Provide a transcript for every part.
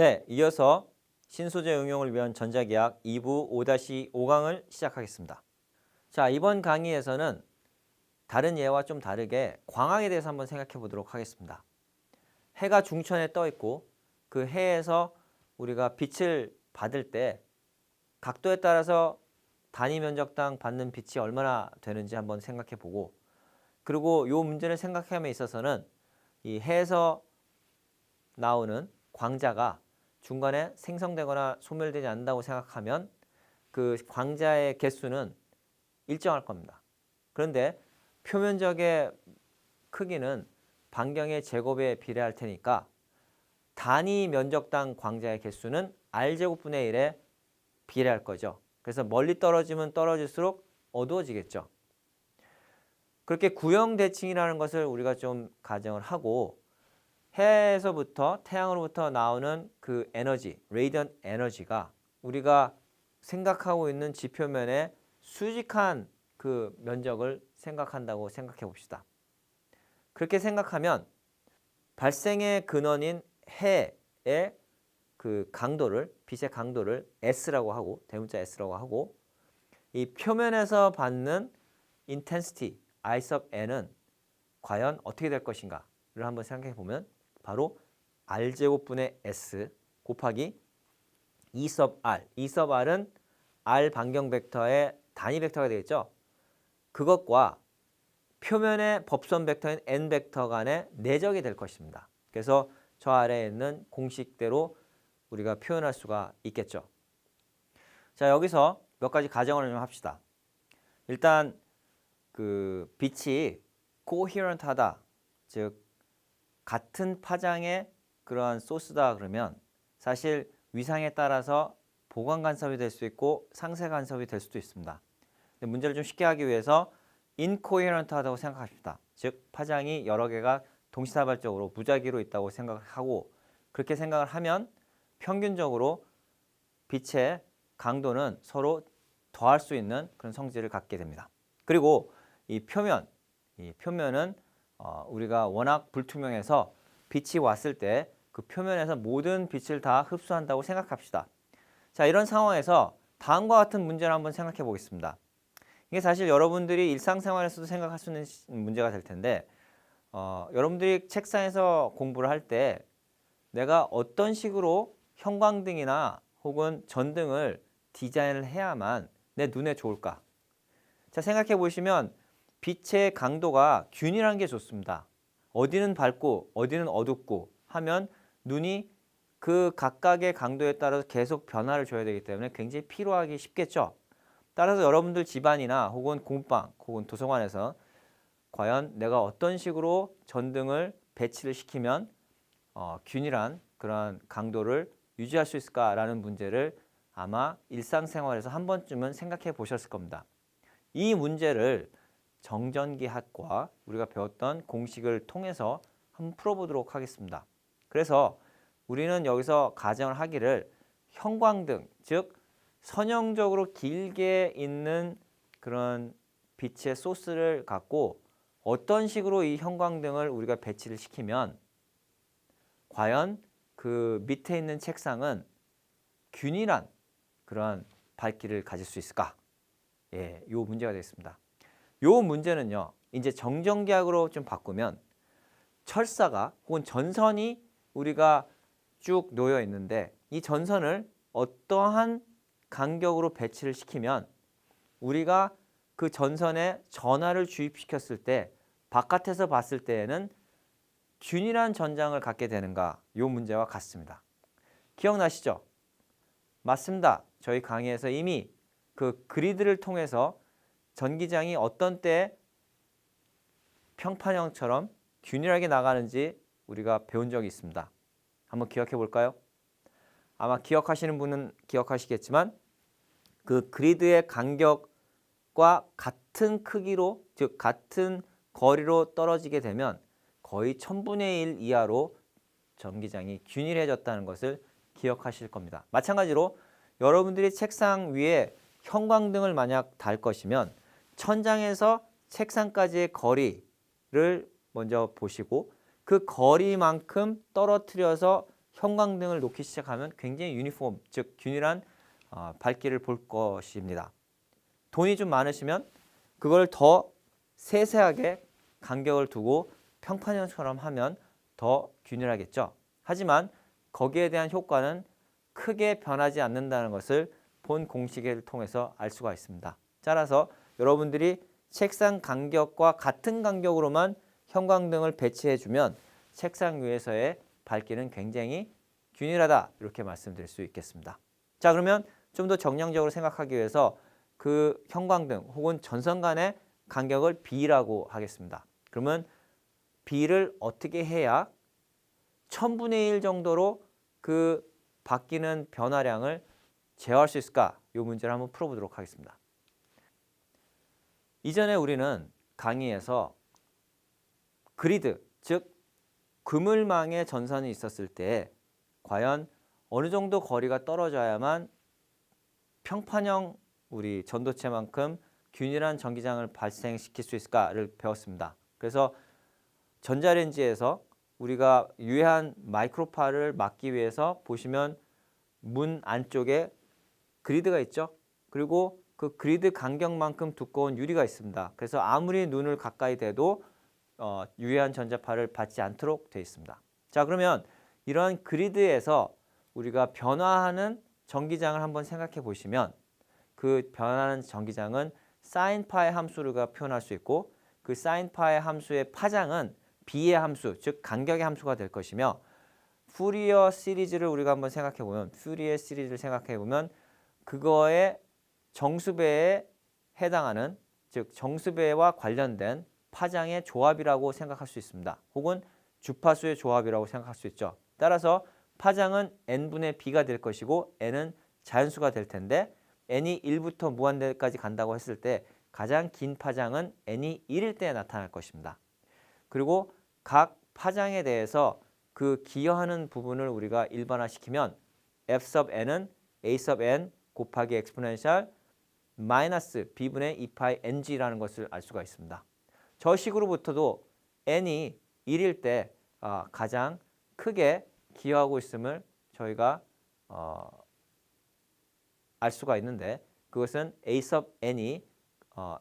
네, 이어서 신소재 응용을 위한 전자계약 2부 5-5강을 시작하겠습니다. 자, 이번 강의에서는 다른 예와 좀 다르게 광학에 대해서 한번 생각해 보도록 하겠습니다. 해가 중천에 떠 있고 그 해에서 우리가 빛을 받을 때 각도에 따라서 단위 면적당 받는 빛이 얼마나 되는지 한번 생각해 보고 그리고 이 문제를 생각함에 있어서는 이 해에서 나오는 광자가 중간에 생성되거나 소멸되지 않는다고 생각하면 그 광자의 개수는 일정할 겁니다. 그런데 표면적의 크기는 반경의 제곱에 비례할 테니까 단위 면적당 광자의 개수는 r제곱분의 1에 비례할 거죠. 그래서 멀리 떨어지면 떨어질수록 어두워지겠죠. 그렇게 구형 대칭이라는 것을 우리가 좀 가정을 하고 해에서부터 태양으로부터 나오는 그 에너지, 레이디언 에너지가 우리가 생각하고 있는 지표면의 수직한 그 면적을 생각한다고 생각해 봅시다. 그렇게 생각하면 발생의 근원인 해의 그 강도를 빛의 강도를 S라고 하고 대문자 S라고 하고 이 표면에서 받는 intensity I sub n은 과연 어떻게 될 것인가를 한번 생각해 보면 바로 r 제곱분의 s 곱하기 2 sub r. 2 sub r은 r 반경 벡터의 단위 벡터가 되겠죠. 그것과 표면의 법선 벡터인 n 벡터 간의 내적이 될 것입니다. 그래서 저 아래에 있는 공식대로 우리가 표현할 수가 있겠죠. 자, 여기서 몇 가지 가정을 좀 합시다. 일단 그 빛이 coherent하다. 즉 같은 파장의 그러한 소스다 그러면 사실 위상에 따라서 보관 간섭이 될 수 있고 상세 간섭이 될 수도 있습니다. 근데 문제를 좀 쉽게 하기 위해서 incoherent하다고 생각합시다. 즉 파장이 여러 개가 동시다발적으로 무작위로 있다고 생각하고 그렇게 생각을 하면 평균적으로 빛의 강도는 서로 더할 수 있는 그런 성질을 갖게 됩니다. 그리고 이 표면, 이 표면은 어, 우리가 워낙 불투명해서 빛이 왔을 때 그 표면에서 모든 빛을 다 흡수한다고 생각합시다. 자, 이런 상황에서 다음과 같은 문제를 한번 생각해 보겠습니다. 이게 사실 여러분들이 일상생활에서도 생각할 수 있는 문제가 될 텐데 어, 여러분들이 책상에서 공부를 할 때 내가 어떤 식으로 형광등이나 혹은 전등을 디자인을 해야만 내 눈에 좋을까? 자, 생각해 보시면 빛의 강도가 균일한 게 좋습니다. 어디는 밝고 어디는 어둡고 하면 눈이 그 각각의 강도에 따라서 계속 변화를 줘야 되기 때문에 굉장히 피로하기 쉽겠죠. 따라서 여러분들 집안이나 혹은 공방 혹은 도서관에서 과연 내가 어떤 식으로 전등을 배치를 시키면 어, 균일한 그런 강도를 유지할 수 있을까라는 문제를 아마 일상생활에서 한 번쯤은 생각해 보셨을 겁니다. 이 문제를 정전기학과 우리가 배웠던 공식을 통해서 한번 풀어보도록 하겠습니다. 그래서 우리는 여기서 가정을 하기를 형광등, 즉 선형적으로 길게 있는 그런 빛의 소스를 갖고 어떤 식으로 이 형광등을 우리가 배치를 시키면 과연 그 밑에 있는 책상은 균일한 그런 밝기를 가질 수 있을까? 예, 요 문제가 되겠습니다. 요 문제는요. 이제 정전기학으로 좀 바꾸면 철사가 혹은 전선이 우리가 쭉 놓여 있는데 이 전선을 어떠한 간격으로 배치를 시키면 우리가 그 전선에 전하를 주입시켰을 때 바깥에서 봤을 때에는 균일한 전장을 갖게 되는가 요 문제와 같습니다. 기억나시죠? 맞습니다. 저희 강의에서 이미 그 그리드를 통해서 전기장이 어떤 때 평판형처럼 균일하게 나가는지 우리가 배운 적이 있습니다. 한번 기억해 볼까요? 아마 기억하시는 분은 기억하시겠지만 그 그리드의 간격과 같은 크기로 즉 같은 거리로 떨어지게 되면 거의 천분의 일 이하로 전기장이 균일해졌다는 것을 기억하실 겁니다. 마찬가지로 여러분들이 책상 위에 형광등을 만약 달 것이면 천장에서 책상까지의 거리를 먼저 보시고 그 거리만큼 떨어뜨려서 형광등을 놓기 시작하면 굉장히 유니폼, 즉 균일한 어, 밝기를 볼 것입니다. 돈이 좀 많으시면 그걸 더 세세하게 간격을 두고 평판형처럼 하면 더 균일하겠죠. 하지만 거기에 대한 효과는 크게 변하지 않는다는 것을 본 공식을 통해서 알 수가 있습니다. 따라서 여러분들이 책상 간격과 같은 간격으로만 형광등을 배치해 주면 책상 위에서의 밝기는 굉장히 균일하다 이렇게 말씀드릴 수 있겠습니다. 자 그러면 좀 더 정량적으로 생각하기 위해서 그 형광등 혹은 전선 간의 간격을 B라고 하겠습니다. 그러면 B를 어떻게 해야 1000분의 1 정도로 그 바뀌는 변화량을 제어할 수 있을까? 이 문제를 한번 풀어보도록 하겠습니다. 이전에 우리는 강의에서 그리드, 즉 그물망의 전선이 있었을 때 과연 어느 정도 거리가 떨어져야만 평판형 우리 전도체만큼 균일한 전기장을 발생시킬 수 있을까를 배웠습니다. 그래서 전자레인지에서 우리가 유해한 마이크로파를 막기 위해서 보시면 문 안쪽에 그리드가 있죠. 그리고 그 그리드 간격만큼 두꺼운 유리가 있습니다. 그래서 아무리 눈을 가까이 대도 어, 유해한 전자파를 받지 않도록 되어 있습니다. 자 그러면 이러한 그리드에서 우리가 변화하는 전기장을 한번 생각해 보시면 그 변하는 전기장은 사인파의 함수가 표현할 수 있고 그 사인파의 함수의 파장은 B의 함수, 즉 간격의 함수가 될 것이며 푸리어 시리즈를 우리가 한번 생각해 보면 푸리어 시리즈를 생각해 보면 그거의 정수배에 해당하는 즉 정수배와 관련된 파장의 조합이라고 생각할 수 있습니다. 혹은 주파수의 조합이라고 생각할 수 있죠. 따라서 파장은 n분의 b가 될 것이고 n은 자연수가 될 텐데 n이 1부터 무한대까지 간다고 했을 때 가장 긴 파장은 n이 1일 때 나타날 것입니다. 그리고 각 파장에 대해서 그 기여하는 부분을 우리가 일반화시키면 f sub n은 a sub n 곱하기 엑스포넨셜 마이너스 b분의 2파이 ng라는 것을 알 수가 있습니다. 저 식으로부터도 n이 1일 때 어, 가장 크게 기여하고 있음을 저희가 어, 알 수가 있는데 그것은 a sub n이 어,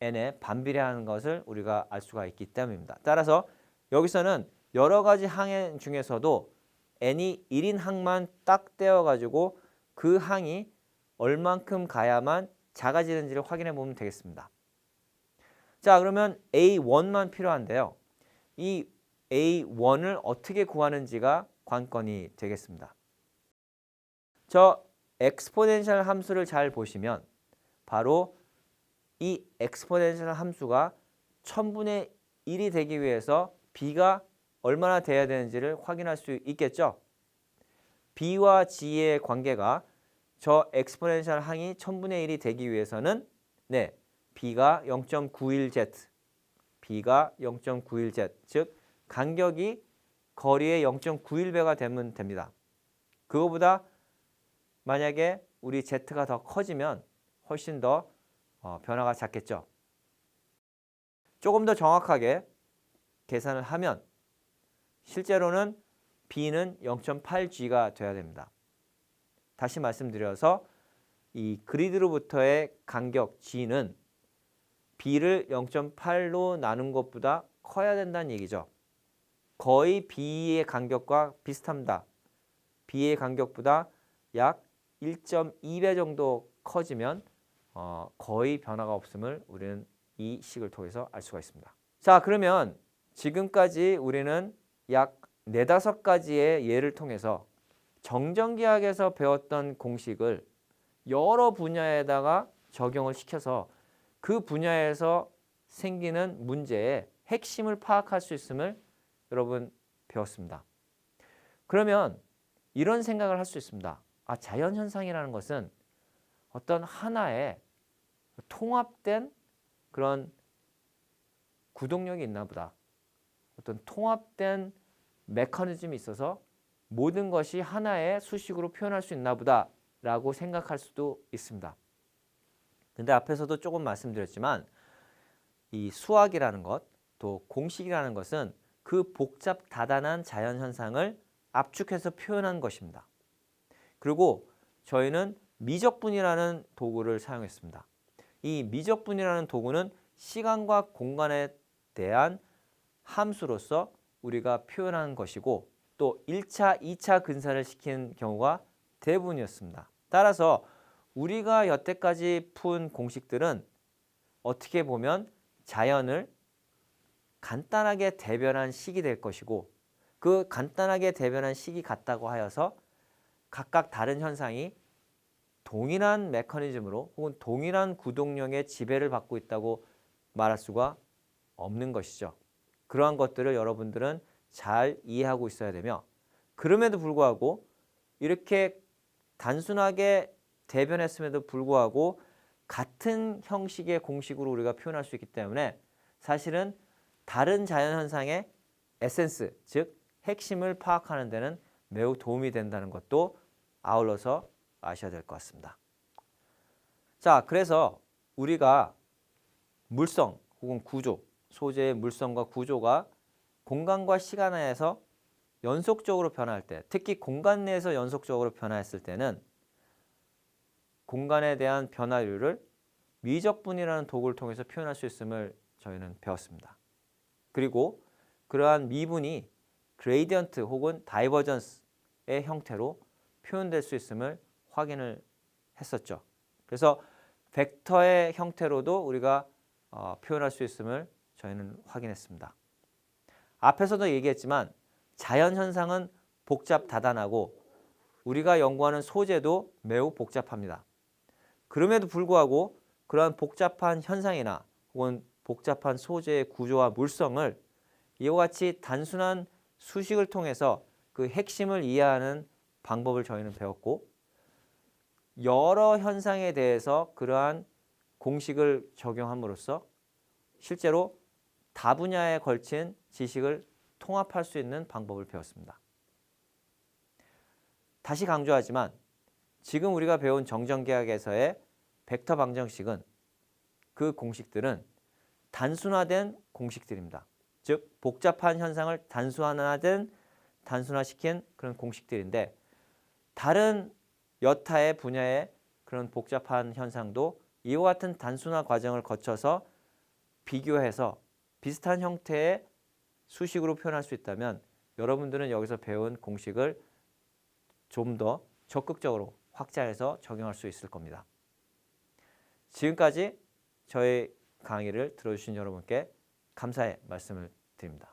n에 반비례하는 것을 우리가 알 수가 있기 때문입니다. 따라서 여기서는 여러 가지 항행 중에서도 n이 1인 항만 딱 떼어가지고 그 항이 얼만큼 가야만 작아지는지를 확인해 보면 되겠습니다. 자 그러면 A1만 필요한데요. 이 A1을 어떻게 구하는지가 관건이 되겠습니다. 저 엑스포넨셜 함수를 잘 보시면 바로 이 엑스포넨셜 함수가 1000분의 1이 되기 위해서 b가 얼마나 돼야 되는지를 확인할 수 있겠죠. b와 g의 관계가 저 엑스포넨셜 항이 1000분의 1이 되기 위해서는 네, b가 0.91z, b가 0.91z, 즉 간격이 거리의 0.91배가 되면 됩니다. 그거보다 만약에 우리 z가 더 커지면 훨씬 더 어, 변화가 작겠죠. 조금 더 정확하게 계산을 하면 실제로는 b는 0.8g가 돼야 됩니다. 다시 말씀드려서 이 그리드로부터의 간격 g는 b를 0.8로 나눈 것보다 커야 된다는 얘기죠. 거의 b의 간격과 비슷합니다. b의 간격보다 약 1.2배 정도 커지면 어, 거의 변화가 없음을 우리는 이 식을 통해서 알 수가 있습니다. 자 그러면 지금까지 우리는 약 네다섯 가지의 예를 통해서 정전기학에서 배웠던 공식을 여러 분야에다가 적용을 시켜서 그 분야에서 생기는 문제의 핵심을 파악할 수 있음을 여러분 배웠습니다. 그러면 이런 생각을 할 수 있습니다. 아, 자연현상이라는 것은 어떤 하나의 통합된 그런 구동력이 있나 보다. 어떤 통합된 메커니즘이 있어서 모든 것이 하나의 수식으로 표현할 수 있나 보다라고 생각할 수도 있습니다. 근데 앞에서도 조금 말씀드렸지만 이 수학이라는 것, 또 공식이라는 것은 그 복잡 다단한 자연 현상을 압축해서 표현한 것입니다. 그리고 저희는 미적분이라는 도구를 사용했습니다. 이 미적분이라는 도구는 시간과 공간에 대한 함수로서 우리가 표현한 것이고 또 1차, 2차 근사를 시킨 경우가 대부분이었습니다. 따라서 우리가 여태까지 푼 공식들은 어떻게 보면 자연을 간단하게 대변한 식이 될 것이고 그 간단하게 대변한 식이 같다고 하여서 각각 다른 현상이 동일한 메커니즘으로 혹은 동일한 구동력의 지배를 받고 있다고 말할 수가 없는 것이죠. 그러한 것들을 여러분들은 잘 이해하고 있어야 되며 그럼에도 불구하고 이렇게 단순하게 대변했음에도 불구하고 같은 형식의 공식으로 우리가 표현할 수 있기 때문에 사실은 다른 자연 현상의 에센스, 즉 핵심을 파악하는 데는 매우 도움이 된다는 것도 아울러서 아셔야 될 것 같습니다. 자, 그래서 우리가 물성 혹은 구조, 소재의 물성과 구조가 공간과 시간 내에서 연속적으로 변화할 때, 특히 공간 내에서 연속적으로 변화했을 때는 공간에 대한 변화율을 미적분이라는 도구를 통해서 표현할 수 있음을 저희는 배웠습니다. 그리고 그러한 미분이 그레이디언트 혹은 다이버전스의 형태로 표현될 수 있음을 확인을 했었죠. 그래서 벡터의 형태로도 우리가 어, 표현할 수 있음을 저희는 확인했습니다. 앞에서도 얘기했지만 자연 현상은 복잡 다단하고 우리가 연구하는 소재도 매우 복잡합니다. 그럼에도 불구하고 그러한 복잡한 현상이나 혹은 복잡한 소재의 구조와 물성을 이와 같이 단순한 수식을 통해서 그 핵심을 이해하는 방법을 저희는 배웠고 여러 현상에 대해서 그러한 공식을 적용함으로써 실제로 다 분야에 걸친 지식을 통합할 수 있는 방법을 배웠습니다. 다시 강조하지만 지금 우리가 배운 정전계약에서의 벡터 방정식은 그 공식들은 단순화된 공식들입니다. 즉 복잡한 현상을 단순화된 단순화시킨 그런 공식들인데 다른 여타의 분야의 그런 복잡한 현상도 이와 같은 단순화 과정을 거쳐서 비교해서 비슷한 형태의 수식으로 표현할 수 있다면 여러분들은 여기서 배운 공식을 좀 더 적극적으로 확장해서 적용할 수 있을 겁니다. 지금까지 저의 강의를 들어주신 여러분께 감사의 말씀을 드립니다.